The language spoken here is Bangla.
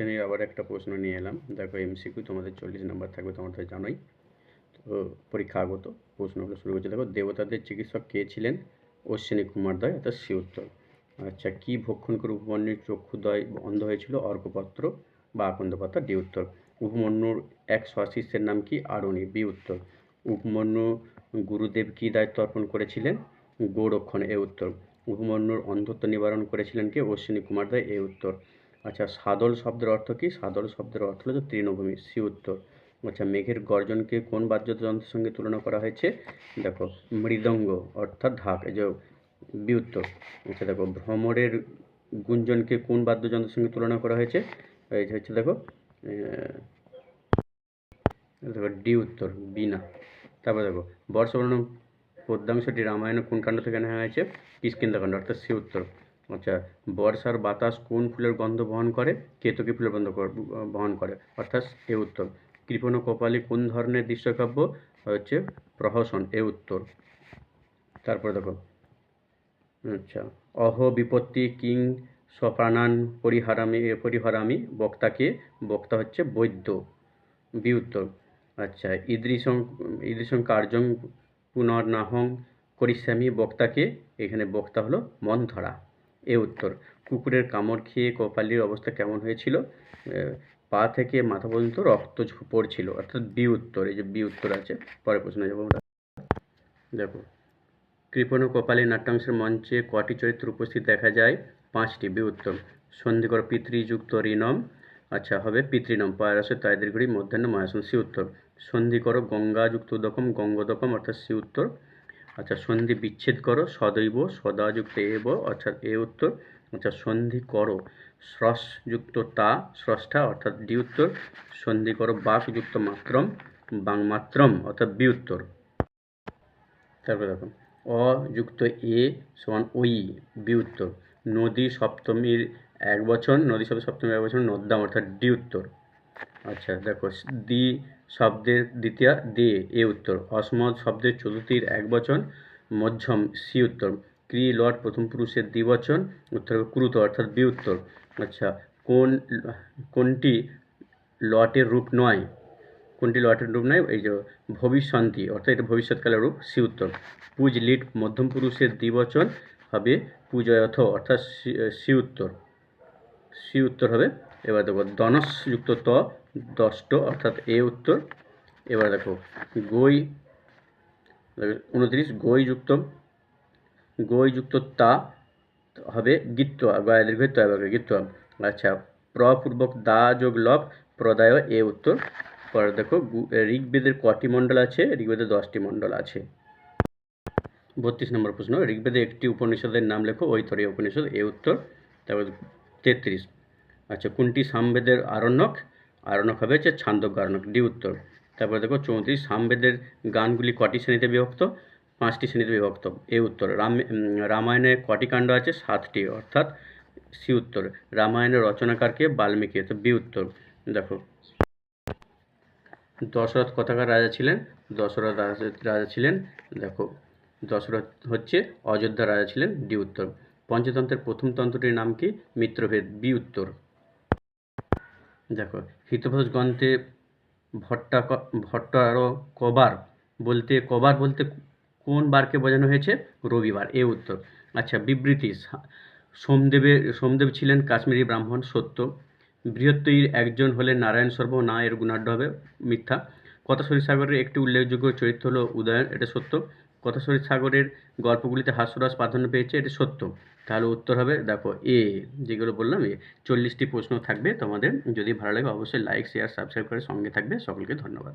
শ্রেণির আবার একটা প্রশ্ন নিয়ে এলাম। দেখো এমসিকিউ তোমাদের চল্লিশ নাম্বার থাকবে তোমাদের তো জানোই। তো পরীক্ষাগত প্রশ্নগুলো শুরু করছে। দেখো, দেবতাদের চিকিৎসক কে ছিলেন? অশ্বিনী কুমারদয় অর্থাৎ সি উত্তর। আচ্ছা কী ভক্ষণ করে উপমন্যুর চক্ষুদয় অন্ধ হয়েছিল? অর্কপত্র বা আকন্দপাত্র ডি উত্তর। উপমন্যুর এক সশিষ্যের নাম কি? আরণি বি উত্তর। উপমন্যু গুরুদেব কী দায়িত্ব অর্পণ করেছিলেন? গৌরক্ষণ। এ উত্তর। উপমন্যুর অন্ধত্ব নিবারণ করেছিলেন কে? অশ্বিনী কুমারদয় এ উত্তর। আচ্ছা সাদল শব্দের অর্থ কি? সাদল শব্দের অর্থ হলো তৃণভূমি, সি উত্তর। আচ্ছা মেঘের গর্জনকে কোন বাদ্যযন্ত্রের সঙ্গে তুলনা করা হয়েছে? দেখো, মৃদঙ্গ অর্থাৎ ঢাক, এই যে বি উত্তর। আচ্ছা দেখো, ভ্রমরের গুঞ্জনকে কোন বাদ্যযন্ত্রের সঙ্গে তুলনা করা হয়েছে? এই যে হচ্ছে, দেখো দেখো, ডি উত্তর বিনা তারপর দেখো, বর্ষবর্ণ পদ্যাংশটি রামায়ণের কোন কাণ্ড থেকে নেওয়া হয়েছে? কিষ্কিন্ধাকাণ্ড, অর্থাৎ সি উত্তর। আচ্ছা বর্ষার বাতাস কোন ফুলের গন্ধ বহন করে? কেতকী ফুলের গন্ধ বহন করে। অর্থাৎ এ উত্তর। কৃপণ কপালী কোন ধরনের দৃশ্যকাব্য? হচ্ছে প্রহসন, এ উত্তর। তারপরে দেখো। আচ্ছা অহ বিপত্তি কিং সপ্রাণান পরিহারামি পরিহারামি বক্তাকে বক্তা হচ্ছে বৈদ্য। বি উত্তর। আচ্ছা ইদৃশং ইদৃশং কার্যং পুনর্নাহং করিষ্যামি বক্তাকে এখানে বক্তা হলো মন্থরা। এ উত্তর। কুকুরের কামড় খেয়ে কপালির অবস্থা কেমন হয়েছিল? পা থেকে মাথা পর্যন্ত রক্ত পড়ছিল অর্থাৎ বি উত্তর, এই যে বি উত্তর আছে। পরে প্রশ্ন যাব আমরা। দেখো, কৃপণ কপালী নাট্যাংশের মঞ্চে কটি চরিত্র উপস্থিত দেখা যায়? পাঁচটি, বি উত্তর। সন্ধিকর পিতৃযুক্ত ঋণম আচ্ছা হবে পিতৃনম পায়রাসে তাইদিরগুড়ি, মধ্যাহ্ন মায়াসন সি উত্তর। সন্ধিকর গঙ্গাযুক্ত উদকম গঙ্গোদকম, অর্থাৎ সি উত্তর। আচ্ছা সন্ধি বিচ্ছেদ করো, সদৈব, সদাযুক্ত এব, অর্থাৎ এ উত্তর। আচ্ছা সন্ধি করো স্রসযুক্ত তা, স্রষ্টা, অর্থাৎ ডি উত্তর। সন্ধি করো, বাকযুক্ত মাত্রম বাং মাত্রম অর্থাৎ বি উত্তর। তারপরে দেখো অ যুক্ত এ সমান ওই, বি উত্তর। নদী সপ্তমীর এক বছর, নদী সপ্তমীর এক বছর, নদ্যাম, অর্থাৎ ডি উত্তর। আচ্ছা দেখো দ্বি শব্দের দ্বিতীয়, দে, এ উত্তর। অসমদ শব্দের চতুর্থীর এক বচন, মধ্যম, সি উত্তর। ক্রি, লট, প্রথম পুরুষের দ্বিবচন, উত্তর হবে ক্রুত, অর্থাৎ বি উত্তর। আচ্ছা কোন, কোনটি লটের রূপ নয়? কোনটি লটের রূপ নয়? এই যে, ভবিষ্যন্তি, অর্থাৎ এটা ভবিষ্যৎকালের রূপ, সি উত্তর। পুজ, লিট, মধ্যম পুরুষের দ্বিবচন হবে পূজয়থ, অর্থাৎ সি উত্তর। সি উত্তর হবে। এবার দেখো দনসযুক্ত ত, দষ্ট, অর্থাৎ এ উত্তর। এবার দেখো, গই, উনত্রিশ গই যুক্ত গই যুক্ত তা হবে গিত্ত গয়া দীর্ঘ তয়বাকে গিত্ত। আচ্ছা প্রপূর্বক দা যোগ লব, প্রদায় এ উত্তর। পরে দেখো ঋগ্বেদের কটি মণ্ডল আছে? ঋগ্বেদের দশটি মণ্ডল আছে। বত্রিশ নম্বর প্রশ্ন, ঋগ্বেদে একটি উপনিষদের নাম লেখো, ঐতরীয় উপনিষদ, এ উত্তর। তারপর তেত্রিশ। আচ্ছা কোনটি সামবেদের আরণ্যক? আরণ্যক হবে হচ্ছে ছান্দজ্ঞ আরণ্যক, ডি উত্তর। তারপরে দেখো চৌত্রিশ, সামবেদের গানগুলি কটি শ্রেণীতে বিভক্ত? পাঁচটি শ্রেণীতে বিভক্ত, এ উত্তর। রাম রামায়ণে কটি কাণ্ড আছে? সাতটি, অর্থাৎ সি উত্তর। রামায়ণের রচনাকারকে বাল্মীকি তো বি উত্তর। দেখো। দশরথ কথাকার রাজা ছিলেন? দশরথ রাজা- রাজা ছিলেন, দেখো। দশরথ হচ্ছে অযোধ্যা রাজা ছিলেন, ডি উত্তর। পঞ্চতন্ত্রের প্রথম তন্ত্রটির নাম কি? মিত্রভেদ, বি উত্তর। দেখো হিতভোজ গ্রন্থে ভট্টা ভট্টার কবার বলতে কবার বলতে কোন বারকে বোঝানো হয়েছে? রবিবার, এ উত্তর। আচ্ছা বিবৃতি সোমদেবের সোমদেব ছিলেন কাশ্মীরি ব্রাহ্মণ, সত্য। বৃহত্তরীর একজন হলেন নারায়ণ সর্ব, না এর গুণাঢ্য হবে, মিথ্যা। কথাশরী সাগরের একটি উল্লেখযোগ্য চরিত্র হলো উদয়ন, এটা সত্য। কথাশরী সাগরের গল্পগুলিতে হাস্যরস প্রাধান্য পেয়েছে, এটি সত্য। তাহলে উত্তর হবে, দেখো, এ, যেগুলো বললাম, এ চল্লিশটি প্রশ্ন থাকবে তোমাদের। যদি ভালো লাগে, অবশ্যই লাইক শেয়ার সাবস্ক্রাইব করে সঙ্গে থাকবে। সকলকে ধন্যবাদ।